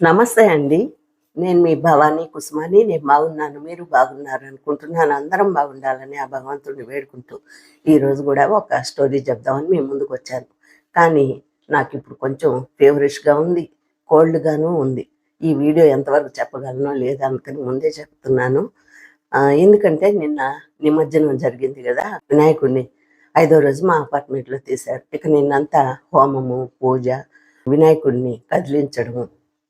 నమస్తే అండి. నేను మీ భవానీ కుసుమాని. నేను బాగున్నాను. మీరు బాగున్నారు అనుకుంటున్నాను. అందరం బాగుండాలని ఆ భగవంతుడిని వేడుకుంటూ ఈరోజు కూడా ఒక స్టోరీ చెప్దామని మీ ముందుకు వచ్చాను. కానీ నాకు ఇప్పుడు కొంచెం ఫేవరిష్గా ఉంది కోల్డ్గాను ఉంది. ఈ వీడియో ఎంతవరకు చెప్పగలనో లేదా అందుకని ముందే చెప్తున్నాను. ఎందుకంటే నిన్న నిమజ్జనం జరిగింది కదా వినాయకుడిని ఐదో రోజు మా అపార్ట్మెంట్లో తీశారు. ఇక నిన్నంతా హోమము పూజ వినాయకుడిని కదిలించడము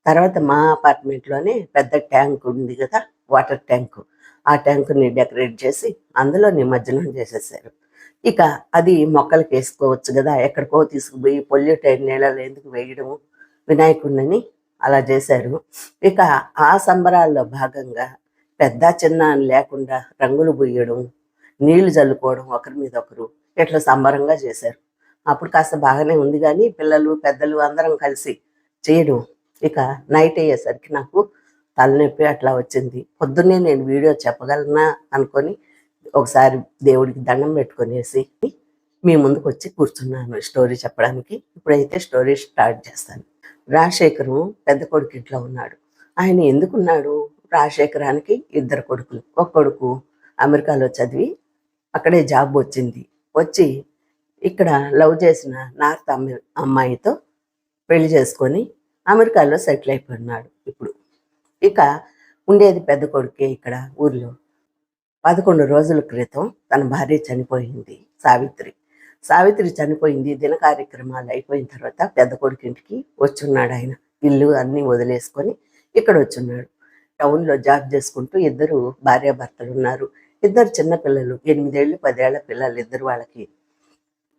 తర్వాత మా అపార్ట్మెంట్లోనే పెద్ద ట్యాంక్ ఉంది కదా వాటర్ ట్యాంక్. ఆ ట్యాంకుని డెకరేట్ చేసి అందులో నిమజ్జనం చేసేసారు. ఇక అది మొక్కలకి వేసుకోవచ్చు కదా ఎక్కడికో తీసుకుపోయి పొల్యూట్ అయిన నీళ్ళలో ఎందుకు వేయడము? వినాయకుడిని అలా చేశారు. ఇక ఆ సంబరాల్లో భాగంగా పెద్ద చిన్న అని లేకుండా రంగులు పూయడం నీళ్ళు చల్లుకోవడం ఒకరి మీద ఒకరు ఇట్లా సంబరంగా చేశారు. అప్పుడు కాస్త బాగానే ఉంది కానీ పిల్లలు పెద్దలు అందరం కలిసి చేయడం ఇక నైట్ అయ్యేసరికి నాకు తలనొప్పి అట్లా వచ్చింది. పొద్దున్నే నేను వీడియో చెప్పగలనా అనుకొని ఒకసారి దేవుడికి దండం పెట్టుకునేసి మీ ముందుకు వచ్చి కూర్చున్నాను స్టోరీ చెప్పడానికి. ఇప్పుడైతే స్టోరీ స్టార్ట్ చేస్తాను. రాజశేఖరం పెద్ద కొడుకు ఇంట్లో ఉన్నాడు. ఆయన ఎందుకున్నాడు? రాజశేఖరానికి ఇద్దరు కొడుకులు. ఒక కొడుకు అమెరికాలో చదివి అక్కడే జాబ్ వచ్చింది. వచ్చి ఇక్కడ లవ్ చేసిన నార్త్ అమ్మాయితో పెళ్ళి చేసుకొని అమెరికాలో సెటిల్ అయిపోయినాడు ఇప్పుడు. ఇక ఉండేది పెద్ద కొడుకే ఇక్కడ ఊర్లో. పదకొండు రోజుల క్రితం తన భార్య చనిపోయింది సావిత్రి. సావిత్రి చనిపోయింది దిన కార్యక్రమాలు అయిపోయిన తర్వాత పెద్ద కొడుకింటికి వచ్చున్నాడు ఆయన. ఇల్లు అన్నీ వదిలేసుకొని ఇక్కడ వచ్చున్నాడు. టౌన్లో జాబ్ చేసుకుంటూ ఇద్దరు భార్యాభర్తలు ఉన్నారు. ఇద్దరు చిన్న పిల్లలు ఎనిమిదేళ్ళు పదేళ్ళ పిల్లలు ఇద్దరు వాళ్ళకి.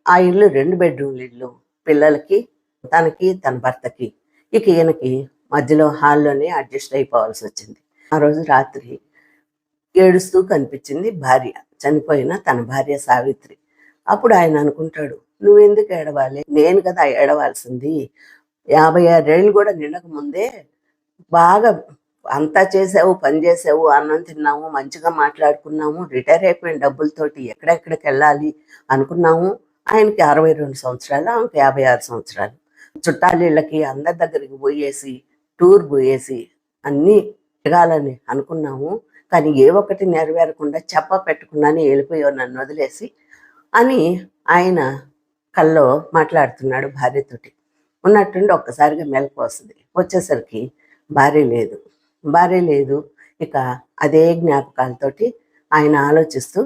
ఆ ఇల్లు రెండు బెడ్రూమ్ల ఇల్లు. పిల్లలకి తనకి తన భర్తకి. ఇక ఈయనకి మధ్యలో హాల్లోనే అడ్జస్ట్ అయిపోవాల్సి వచ్చింది. ఆ రోజు రాత్రి ఏడుస్తూ కనిపించింది భార్య. చనిపోయిన తన భార్య సావిత్రి. అప్పుడు ఆయన అనుకుంటాడు నువ్వెందుకు ఏడవాలి? నేను కదా ఏడవాల్సింది. యాభై ఆరేళ్ళు కూడా నిండక ముందే బాగా అంతా చేసావు పని చేసావు అన్నం తిన్నాము మంచిగా మాట్లాడుకున్నాము రిటైర్ అయిపోయిన డబ్బులతోటి ఎక్కడెక్కడికి వెళ్ళాలి అనుకున్నాము ఆయనకి అరవై రెండు సంవత్సరాలు ఆమెకి యాభై ఆరు సంవత్సరాలు. చుట్టాలిళ్ళకి అందరి దగ్గరికి పోయేసి టూర్ పోయేసి అన్నీ తిరగాలని అనుకున్నాము. కానీ ఏ ఒక్కటి నెరవేరకుండా చెప్ప పెట్టుకున్నాను వెళ్ళిపోయావు నన్ను వదిలేసి అని ఆయన కల్లో మాట్లాడుతున్నాడు భార్యతోటి ఉన్నట్టుండి ఒక్కసారిగా మెలకు వస్తుంది. వచ్చేసరికి భార్య లేదు. భార్య లేదు. ఇక అదే జ్ఞాపకాలతోటి ఆయన ఆలోచిస్తూ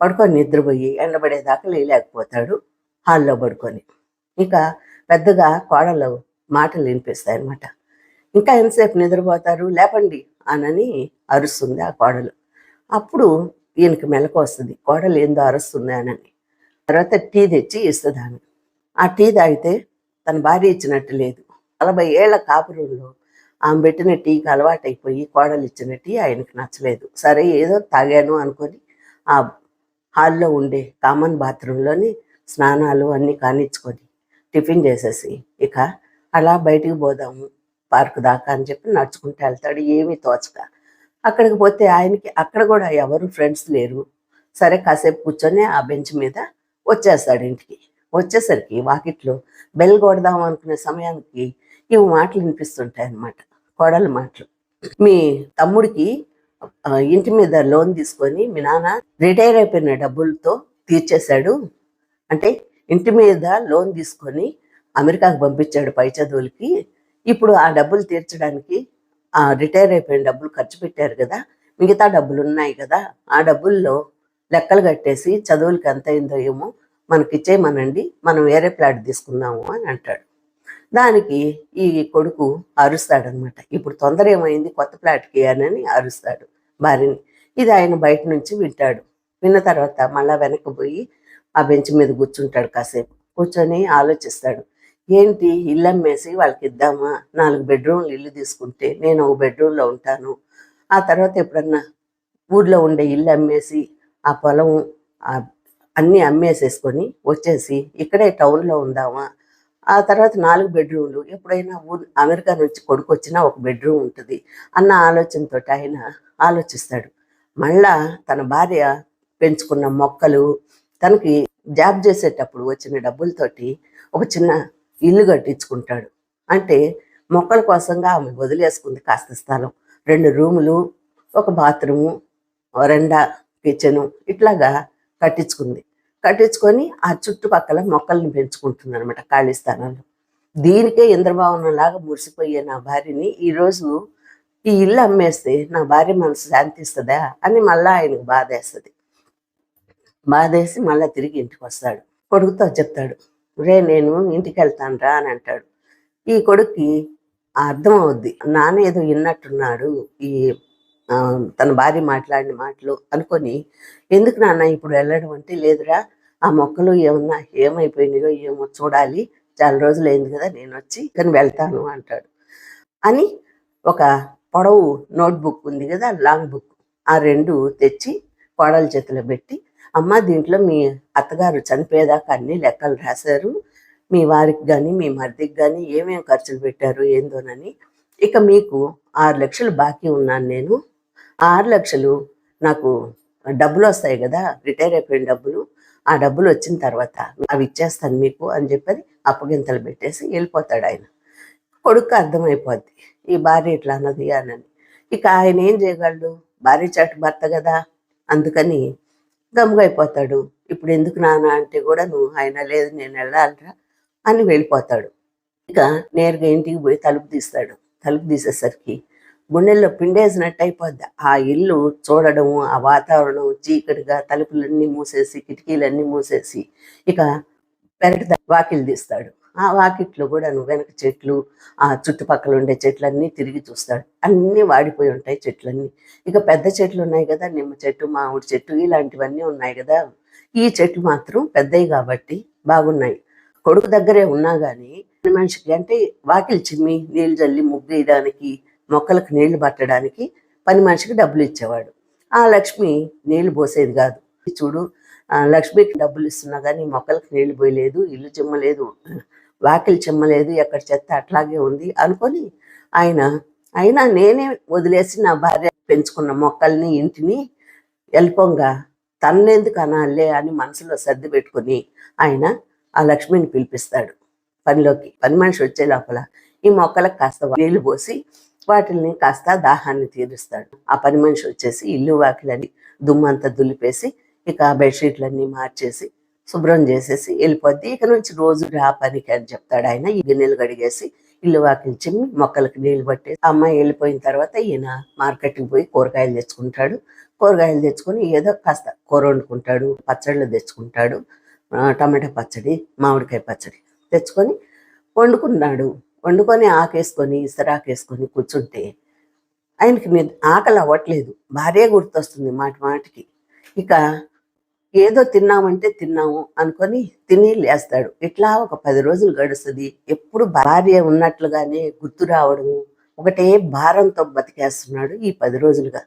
పడుకొని నిద్రపోయి ఎండబడేదాకా లేలేకపోతాడు హాల్లో పడుకొని. ఇక పెద్దగా కోడలు మాటలు వినిపిస్తాయి అనమాట ఇంకా ఎంతసేపు నిద్రపోతారు? లేపండి అనని అరుస్తుంది ఆ కోడలు. అప్పుడు ఈయనకి మెలకు వస్తుంది కోడలు ఏందో అరుస్తుంది అనని. తర్వాత టీ తెచ్చి ఇస్తుంది ఆమె. ఆ టీ తాగితే తన భార్య ఇచ్చినట్టు లేదు. నలభై ఏళ్ళ కాపురంలో ఆమె పెట్టిన టీకి అలవాటైపోయి కోడలు ఇచ్చిన టీ ఆయనకి నచ్చలేదు. సరే ఏదో తాగాను అనుకొని ఆ హాల్లో ఉండే కామన్ బాత్రూంలోని స్నానాలు అన్నీ కానిచ్చుకొని టిఫిన్ చేసేసి ఇక అలా బయటికి పోదాము పార్క్ దాకా అని చెప్పి నడుచుకుంటూ వెళ్తాడు. ఏమీ తోచక. అక్కడికి పోతే ఆయనకి అక్కడ కూడా ఎవరు ఫ్రెండ్స్ లేరు. సరే కాసేపు కూర్చొని ఆ బెంచ్ మీద వచ్చేస్తాడు ఇంటికి. వచ్చేసరికి వాకిట్లో బెల్ కొడదాం అనుకునే సమయానికి ఇవి మాటలు వినిపిస్తుంటాయి అన్నమాట. కోడల మాటలు. మీ తమ్ముడికి ఇంటి మీద లోన్ తీసుకొని మీ నాన్న రిటైర్ అయిపోయిన డబ్బులతో తీర్చేశాడు. అంటే ఇంటి మీద లోన్ తీసుకొని అమెరికాకు పంపించాడు పై చదువులకి. ఇప్పుడు ఆ డబ్బులు తీర్చడానికి ఆ రిటైర్ అయిపోయిన డబ్బులు ఖర్చు పెట్టారు కదా. మిగతా డబ్బులు ఉన్నాయి కదా. ఆ డబ్బుల్లో లెక్కలు కట్టేసి చదువులకి ఎంత అయిందో ఏమో మనకి ఇచ్చేయమనండి. మనం వేరే ప్లాట్ తీసుకుందాము అని అంటాడు. దానికి ఈ కొడుకు అరుస్తాడనమాట. ఇప్పుడు తొందర ఏమైంది? కొత్త ప్లాట్కి అని అరుస్తాడు భార్యని. ఇది ఆయన బయట నుంచి వింటాడు. విన్న తర్వాత మళ్ళా వెనక్కి పోయి ఆ బెంచ్ మీద కూర్చుంటాడు కాసేపు. కూర్చొని ఆలోచిస్తాడు. ఏంటి ఇల్లు అమ్మేసి వాళ్ళకి ఇద్దామా నాలుగు బెడ్రూమ్లు ఇల్లు తీసుకుంటే నేను ఒక బెడ్రూమ్లో ఉంటాను. ఆ తర్వాత ఎప్పుడన్నా ఊర్లో ఉండే ఇల్లు అమ్మేసి ఆ పొలం అన్నీ అమ్మేసేసుకొని వచ్చేసి ఇక్కడే టౌన్లో ఉందామా? ఆ తర్వాత నాలుగు బెడ్రూమ్లు ఎప్పుడైనా ఊరు అమెరికా నుంచి కొడుకు వచ్చినా ఒక బెడ్రూమ్ ఉంటుంది. అన్న ఆలోచనతో ఆయన ఆలోచిస్తాడు. మళ్ళా తన భార్య పెంచుకున్న మొక్కలు తనకి జాబ్ చేసేటప్పుడు వచ్చిన డబ్బులతోటి ఒక చిన్న ఇల్లు కట్టించుకుంటాడు. అంటే మొక్కల కోసంగా ఆమె వదిలేసుకుంది కాస్త స్థలం. రెండు రూములు ఒక బాత్రూము రెండా కిచెను ఇట్లాగా కట్టించుకుంది. కట్టించుకొని ఆ చుట్టుపక్కల మొక్కల్ని పెంచుకుంటుంది అనమాట ఖాళీ స్థానాల్లో దీనికే ఇంద్రభవనంలాగా మురిసిపోయే నా భార్యని ఈరోజు ఈ ఇల్లు అమ్మేస్తే నా భార్య మనసు శాంతిస్తుందా అని మళ్ళా ఆయనకు బాధేస్తుంది. బాధేసి మళ్ళీ తిరిగి ఇంటికి వస్తాడు. కొడుకుతో చెప్తాడు రే నేను ఇంటికి వెళ్తాను రా అని అంటాడు. ఈ కొడుక్కి అర్థం అవుద్ది. నాన్న ఏదో విన్నట్టున్నాడు. ఈ తన భార్య మాట్లాడిన మాటలు అనుకొని ఎందుకు నాన్న ఇప్పుడు వెళ్ళడం అంటే లేదురా. ఆ మొక్కలు ఏమన్నా ఏమైపోయినాయో ఏమో చూడాలి. చాలా రోజులు అయింది కదా నేను వచ్చి కానీ వెళ్తాను అంటాడు. అని ఒక పొడవు నోట్బుక్ ఉంది కదా లాంగ్ బుక్. ఆ రెండు తెచ్చి కోడల చేతిలో పెట్టి అమ్మ దీంట్లో మీ అత్తగారు చనిపోయేదాకా అన్ని లెక్కలు రాశారు. మీ వారికి కానీ మీ మరిదికి కానీ ఏమేమి ఖర్చులు పెట్టారు ఏందోనని. ఇక మీకు ఆరు లక్షలు బాకీ ఉన్నాను నేను. ఆరు లక్షలు నాకు డబ్బులు వస్తాయి కదా రిటైర్ అయిపోయిన డబ్బులు. ఆ డబ్బులు వచ్చిన తర్వాత అవి ఇచ్చేస్తాను మీకు అని చెప్పి అప్పగింతలు పెట్టేసి వెళ్ళిపోతాడు ఆయన. కొడుకు అర్థమైపోద్ది. ఈ భార్య ఇట్లా అన్నది అని. ఇక ఆయన ఏం చేయగలడు? భార్య చాటు భర్త కదా. అందుకని గమ్ముగా అయిపోతాడు ఇప్పుడు ఎందుకు నాన్న అంటే కూడా నువ్వు ఆయన లేదు నేను వెళ్ళాలిరా అని వెళ్ళిపోతాడు. ఇక నేరుగా ఇంటికి పోయి తలుపు తీస్తాడు. తలుపు తీసేసరికి గుండెల్లో పిండేసినట్టు అయిపోద్ది. ఆ ఇల్లు చూడడం ఆ వాతావరణం చీకటిగా తలుపులన్నీ మూసేసి కిటికీలన్నీ మూసేసి ఇక పెరటి వాకిలు వాకిలి తీస్తాడు. ఆ వాకిట్లో కూడా నువ్వు వెనక చెట్లు ఆ చుట్టుపక్కల ఉండే చెట్లన్నీ తిరిగి చూస్తాడు. అన్నీ వాడిపోయి ఉంటాయి చెట్లన్నీ. ఇక పెద్ద చెట్లు ఉన్నాయి కదా నిమ్మ చెట్టు మామిడి చెట్టు ఇలాంటివన్నీ ఉన్నాయి కదా. ఈ చెట్లు మాత్రం పెద్దవి కాబట్టి బాగున్నాయి. కొడుకు దగ్గరే ఉన్నా కానీ మనిషికి అంటే వాకిలి చిమ్మి నీళ్ళు జల్లి ముగ్గేయడానికి మొక్కలకు నీళ్ళు పట్టడానికి పని మనిషికి డబ్బులు ఇచ్చేవాడు. ఆ లక్ష్మి నీళ్ళు పోసేది కాదు. చూడు ఆ లక్ష్మికి డబ్బులు ఇస్తున్నా కానీ మొక్కలకు నీళ్ళు పోయలేదు ఇల్లు చిమ్మలేదు. వాకిలి చిమ్మలేదు ఎక్కడ చెత్త అట్లాగే ఉంది అనుకొని ఆయన అయినా నేనే వదిలేసి నా భార్య పెంచుకున్న మొక్కల్ని ఇంటిని ఎల్పంగా తన్నెందుకు అనాలే అని మనసులో సర్ది పెట్టుకుని ఆయన ఆ లక్ష్మిని పిలిపిస్తాడు పనిలోకి. పని మనిషి వచ్చే లోపల ఈ మొక్కలకు కాస్త నీళ్ళు పోసి వాటిని కాస్త దాహాన్ని తీరుస్తాడు. ఆ పని మనిషి వచ్చేసి ఇల్లు వాకిలని దుమ్మంతా దులిపేసి ఇక ఆ బెడ్షీట్లన్నీ మార్చేసి శుభ్రం చేసేసి వెళ్ళిపోద్ది. ఇక నుంచి రోజు రా పనికి అని చెప్తాడు ఆయన. ఈ గిన్నెలు కడిగేసి ఇల్లు వాకిలి చిమ్మి మొక్కలకు నీళ్ళు పట్టి అమ్మాయి వెళ్ళిపోయిన తర్వాత ఈయన మార్కెట్కి పోయి కూరగాయలు తెచ్చుకుంటాడు. కూరగాయలు తెచ్చుకొని ఏదో కాస్త కూర వండుకుంటాడు పచ్చళ్ళు తెచ్చుకుంటాడు టమాటా పచ్చడి మామిడికాయ పచ్చడి తెచ్చుకొని వండుకున్నాడు. వండుకొని ఆకేసుకొని ఇసరాకేసుకొని కూర్చుంటే ఆయనకి నిద్ర ఆకలి అవ్వట్లేదు. భార్య గుర్తొస్తుంది మాటి మాటికి. ఇక ఏదో తిన్నామంటే తిన్నాము అనుకొని తిని లేస్తాడు. ఇట్లా ఒక పది రోజులు గడుస్తుంది. ఎప్పుడు భార్య ఉన్నట్లుగానే గుర్తు రావడము ఒకటే భారంతో బతికేస్తున్నాడు ఈ పది రోజులుగా.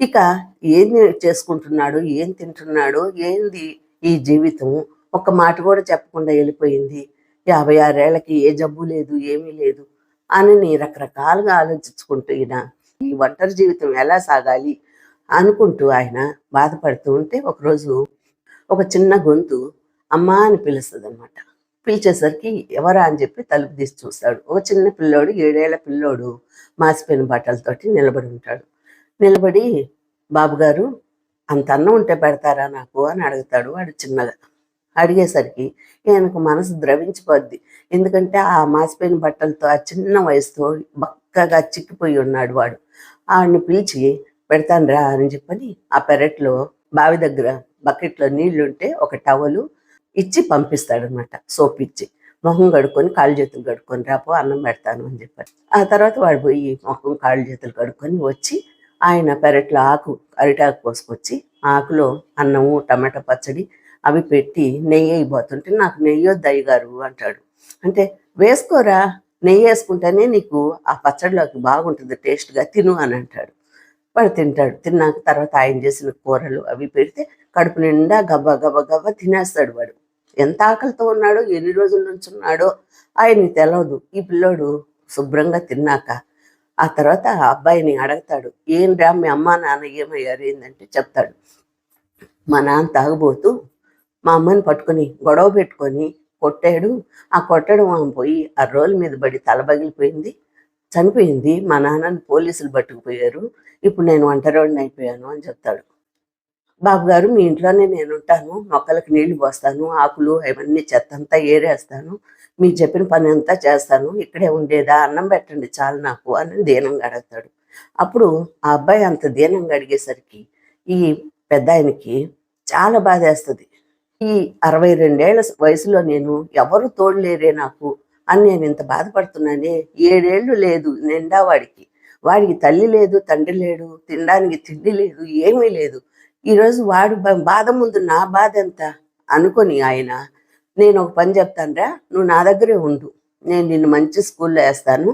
ఇక ఏం చేసుకుంటున్నాడు? ఏం తింటున్నాడు? ఏంది ఈ జీవితం? ఒక మాట కూడా చెప్పకుండా వెళ్ళిపోయింది. యాభై ఆరేళ్ళకి ఏ జబ్బు లేదు ఏమీ లేదు అని రకరకాలుగా ఆలోచించుకుంటూ ఈయన ఈ ఒంటరి జీవితం ఎలా సాగాలి అనుకుంటూ ఆయన బాధపడుతూ ఉంటే ఒకరోజు ఒక చిన్న గొంతు అమ్మా అని పిలుస్తుంది అనమాట పిలిచేసరికి ఎవరా అని చెప్పి తలుపు తీసి చూస్తాడు. ఒక చిన్న పిల్లోడు ఏడేళ్ళ పిల్లోడు మాసిపోయిన బట్టలతోటి నిలబడి ఉంటాడు. నిలబడి బాబుగారు అంత అన్నం ఉంటే పెడతారా నాకు? అని అడుగుతాడు వాడు చిన్నగా. అడిగేసరికి ఈయనకు మనసు ద్రవించిపోద్ది. ఎందుకంటే ఆ మాసిపోయిన బట్టలతో ఆ చిన్న వయసుతో బక్కగా చిక్కిపోయి ఉన్నాడు వాడు. ఆడిని పిలిచి పెడతాను రా అని చెప్పని ఆ పెరట్లో బావి దగ్గర బకెట్లో నీళ్ళుంటే ఒక టవలు ఇచ్చి పంపిస్తాడనమాట సోప్ ఇచ్చి మొహం కడుక్కొని కాళ్ళు చేతులు కడుక్కొని రాపో అన్నం పెడతాను అని చెప్పారు. ఆ తర్వాత వాడు పోయి మొహం కాళ్ళు చేతులు కడుక్కొని వచ్చి ఆయన పెరట్లో ఆకు అరిటాకు కోసుకొచ్చి ఆకులో అన్నము టమాటా పచ్చడి అవి పెట్టి నెయ్యి అయిపోతుంటే నాకు నెయ్యి వద్దు అయ్యగారు అంటాడు. అంటే వేసుకోరా నెయ్యి వేసుకుంటేనే నీకు ఆ పచ్చడిలోకి బాగుంటుంది టేస్ట్గా తిను అని అంటాడు. వాడు తింటాడు. తిన్నాక తర్వాత ఆయన చేసిన కూరలు అవి పెడితే కడుపు నిండా గబ గబ గబ తినేస్తాడు వాడు. ఎంత ఆకలితో ఉన్నాడో ఎన్ని రోజుల నుంచి ఉన్నాడో ఆయనకి తెలియదు ఈ పిల్లోడు శుభ్రంగా తిన్నాక ఆ తర్వాత ఆ అబ్బాయిని అడగతాడు ఏం రా మీ అమ్మ నాన్న ఏమయ్యారు? ఏంటంటే చెప్తాడు. మా నాన్న తాగుబోతూ మా అమ్మని పట్టుకొని గొడవ పెట్టుకొని కొట్టాడు. ఆ కొట్టడం ఆమె పోయి ఆ రోల్ మీద పడి తల పగిలిపోయింది. చనిపోయింది. మా నాన్నని పోలీసులు పట్టుకుపోయారు. ఇప్పుడు నేను ఒంటరివాడిని అయిపోయాను అని చెప్తాడు. బాబు గారు మీ ఇంట్లోనే నేను ఉంటాను మొక్కలకు నీళ్ళు పోస్తాను. ఆకులు అవన్నీ చెత్త అంతా ఏరేస్తాను. మీరు చెప్పిన పని అంతా చేస్తాను. ఇక్కడే ఉండేదా? అన్నం పెట్టండి చాలు నాకు అని దీనంగా అడుగుతాడు. అప్పుడు ఆ అబ్బాయి అంత దీనంగా అడిగేసరికి ఈ పెద్ద ఆయనకి చాలా బాధేస్తుంది. ఈ అరవై రెండేళ్ళ వయసులో నేను ఎవరు తోడులేరే నాకు? అని నేను ఇంత బాధపడుతున్నానే? ఏడేళ్ళు లేదు నిండా వాడికి వాడికి తల్లి లేదు తండ్రి లేడు తినడానికి తిండి లేదు ఏమీ లేదు. ఈరోజు వాడు బాధ ముందు నా బాధ ఎంత? అనుకొని ఆయన నేను ఒక పని చెప్తానురా నువ్వు నా దగ్గరే ఉండు. నేను నిన్ను మంచి స్కూల్లో వేస్తాను.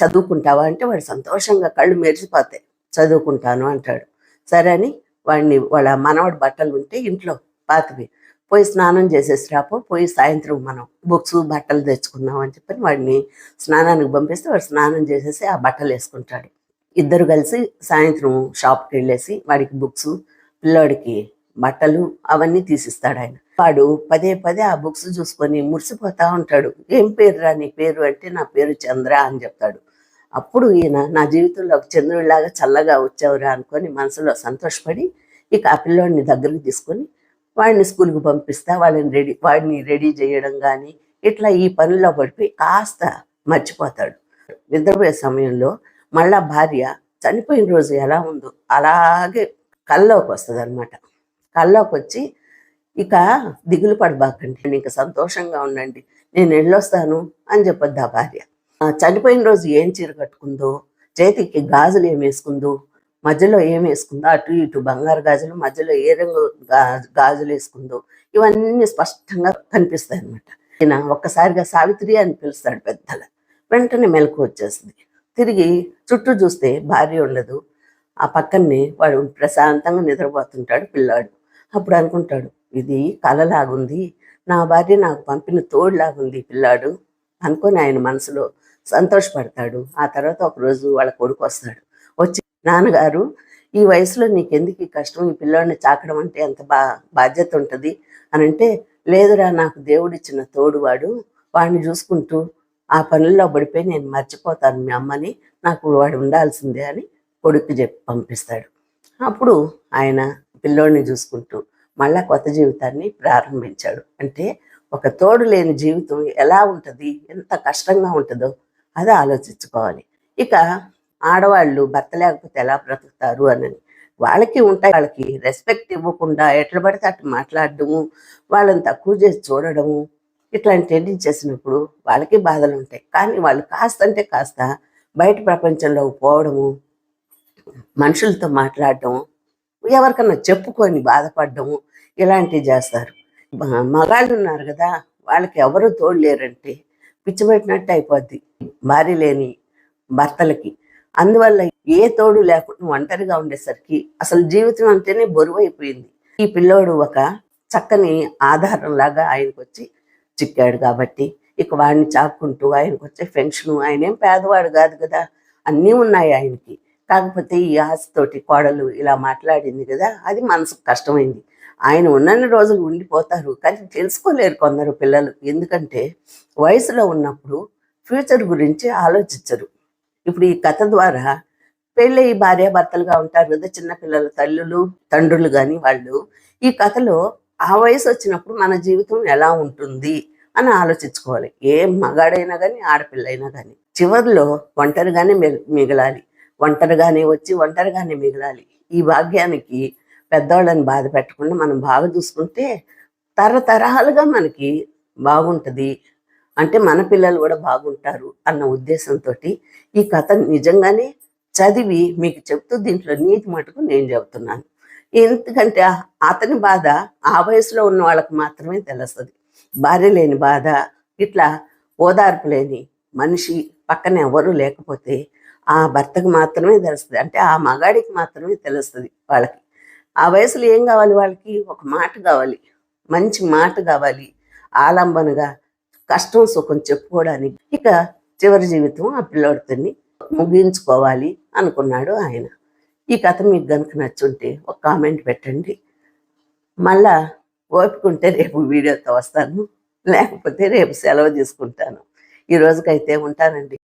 చదువుకుంటావా? అంటే వాడు సంతోషంగా కళ్ళు మెరిసిపోతాయి చదువుకుంటాను అంటాడు. సరే అని వాడిని వాళ్ళ మనవడి బట్టలు ఉంటే ఇంట్లో పాతవి. పోయి స్నానం చేసేసి రాపో పోయి సాయంత్రం మనం బుక్స్ బట్టలు తెచ్చుకుందాం అని చెప్పని వాడిని స్నానానికి పంపిస్తే వాడు స్నానం చేసేసి ఆ బట్టలు వేసుకుంటాడు. ఇద్దరు కలిసి సాయంత్రం షాప్కి వెళ్ళేసి వాడికి బుక్స్ పిల్లోడికి బట్టలు అవన్నీ తీసిస్తాడు ఆయన. వాడు పదే పదే ఆ బుక్స్ చూసుకొని మురిసిపోతా ఉంటాడు. ఏం పేరు రా నీ పేరు? అంటే నా పేరు చంద్ర అని చెప్తాడు. అప్పుడు ఈయన నా జీవితంలో ఒక చంద్రుడిలాగా చల్లగా వచ్చావురా అనుకొని మనసులో సంతోషపడి ఇక ఆ పిల్లోడిని దగ్గరికి తీసుకొని వాడిని స్కూల్కి పంపిస్తా వాళ్ళని రెడీ వాడిని రెడీ చేయడం కానీ ఇట్లా ఈ పనుల్లో పడిపోయి కాస్త మర్చిపోతాడు. నిద్రపోయే సమయంలో మళ్ళా భార్య చనిపోయిన రోజు ఎలా ఉందో అలాగే కల్లోకి వస్తుంది అనమాట కల్లోకి వచ్చి ఇక దిగులు పడబాకండి ఇంకా సంతోషంగా ఉండండి నేను వెళ్ళొస్తాను అని చెప్పొద్దు ఆ భార్య. ఆ చనిపోయిన రోజు ఏం చీర కట్టుకుందో చేతికి గాజులు ఏం వేసుకుందో మధ్యలో ఏం వేసుకుందో అటు ఇటు బంగారు గాజులు మధ్యలో ఏ రంగు గాజులు వేసుకుందో ఇవన్నీ స్పష్టంగా కనిపిస్తాయి అనమాట ఈయన ఒక్కసారిగా సావిత్రి అని పిలుస్తాడు పెద్దల. వెంటనే మెలకు వచ్చేస్తుంది. తిరిగి చుట్టూ చూస్తే భార్య ఉండదు. ఆ పక్కనే వాడు ప్రశాంతంగా నిద్రపోతుంటాడు పిల్లాడు. అప్పుడు అనుకుంటాడు ఇది కలలాగుంది. నా భార్య నాకు పంపిన తోడులాగుంది పిల్లాడు. అనుకొని ఆయన మనసులో సంతోషపడతాడు. ఆ తర్వాత ఒకరోజు వాళ్ళ కొడుకు వస్తాడు. వచ్చి నాన్నగారు ఈ వయసులో నీకెందుకు ఈ కష్టం? ఈ పిల్లోడిని చాకడం అంటే ఎంత బా బాధ్యత ఉంటుంది? అని అంటే లేదురా నాకు దేవుడిచ్చిన తోడు వాడు వాడిని చూసుకుంటూ ఆ పనుల్లో పడిపోయి నేను మర్చిపోతాను మీ అమ్మని. నాకు వాడు ఉండాల్సిందే అని కొడుకు చెప్పి పంపిస్తాడు. అప్పుడు ఆయన పిల్లోడిని చూసుకుంటూ మళ్ళా కొత్త జీవితాన్ని ప్రారంభించాడు. అంటే ఒక తోడు లేని జీవితం ఎలా ఉంటుంది? ఎంత కష్టంగా ఉంటుందో అది ఆలోచించుకోవాలి. ఇక ఆడవాళ్ళు భర్త లేకపోతే ఎలా బ్రతుకుతారు అని వాళ్ళకి ఉంటాయి వాళ్ళకి రెస్పెక్ట్ ఇవ్వకుండా ఎట్లా పడితే అట్లా మాట్లాడడము వాళ్ళని తక్కువ చేసి చూడడము ఇట్లాంటివన్నీ చేసినప్పుడు వాళ్ళకి బాధలు ఉంటాయి. కానీ వాళ్ళు కాస్త అంటే కాస్త బయట ప్రపంచంలో పోవడము మనుషులతో మాట్లాడడం ఎవరికన్నా చెప్పుకొని బాధపడడము ఇలాంటివి చేస్తారు. మగాళ్ళు ఉన్నారు కదా వాళ్ళకి ఎవరు తోడు లేరంటే పిచ్చిపెట్టినట్టు అయిపోద్ది. భార్య లేని భర్తలకి అందువల్ల ఏ తోడు లేకుండా ఒంటరిగా ఉండేసరికి అసలు జీవితం అంటేనే బరువైపోయింది. ఈ పిల్లోడు ఒక చక్కని ఆధారం లాగా ఆయనకు వచ్చి చిక్కాడు కాబట్టి ఇక వాడిని చాక్కుంటూ ఆయనకు వచ్చే పెన్షన్ ఆయన ఏం పేదవాడు కాదు కదా అన్నీ ఉన్నాయి ఆయనకి. కాకపోతే ఈ ఆశతోటి కోడలు ఇలా మాట్లాడింది కదా అది మనసుకు కష్టమైంది. ఆయన ఉన్నన్ని రోజులు ఉండిపోతారు కానీ తెలుసుకోలేరు కొందరు పిల్లలు. ఎందుకంటే వయసులో ఉన్నప్పుడు ఫ్యూచర్ గురించి ఆలోచించరు. ఇప్పుడు ఈ కథ ద్వారా పెళ్ళి భార్యాభర్తలుగా ఉంటారు కదా చిన్నపిల్లల తల్లులు తండ్రులు కానీ వాళ్ళు. ఈ కథలో ఆ వయసు వచ్చినప్పుడు మన జీవితం ఎలా ఉంటుంది అని ఆలోచించుకోవాలి. ఏ మగాడైనా కానీ ఆడపిల్ల అయినా కానీ చివరిలో ఒంటరిగానే మిగ- మిగలాలి. ఒంటరిగానే వచ్చి ఒంటరిగానే మిగలాలి. ఈ భాగ్యానికి పెద్దవాళ్ళని బాధ పెట్టకుండా మనం బాగా చూసుకుంటే తరతరాలుగా మనకి బాగుంటుంది. అంటే మన పిల్లలు కూడా బాగుంటారు అన్న ఉద్దేశంతో ఈ కథ నిజంగానే చదివి మీకు చెప్తూ దీంట్లో నీతి మటుకు నేను చెబుతున్నాను. ఎందుకంటే అతని బాధ ఆ వయసులో ఉన్న వాళ్ళకి మాత్రమే తెలుస్తుంది. భార్య లేని బాధ ఇట్లా ఓదార్పు లేని మనిషి పక్కన ఎవరు లేకపోతే ఆ భర్తకు మాత్రమే తెలుస్తుంది. అంటే ఆ మగాడికి మాత్రమే తెలుస్తుంది వాళ్ళకి. ఆ వయసులో ఏం కావాలి వాళ్ళకి? ఒక మాట కావాలి. మంచి మాట కావాలి. ఆలంబనగా కష్టం సుఖం చెప్పుకోవడానికి ఇక చివరి జీవితం ఆ పిల్లోడితోని ముగించుకోవాలి అనుకున్నాడు ఆయన. ఈ కథ మీకు కనుక నచ్చుంటే ఒక కామెంట్ పెట్టండి. మళ్ళా ఓపికంటే రేపు వీడియోతో వస్తాను. లేకపోతే రేపు సెలవు తీసుకుంటాను. ఈ రోజుకైతే ఉంటానండి.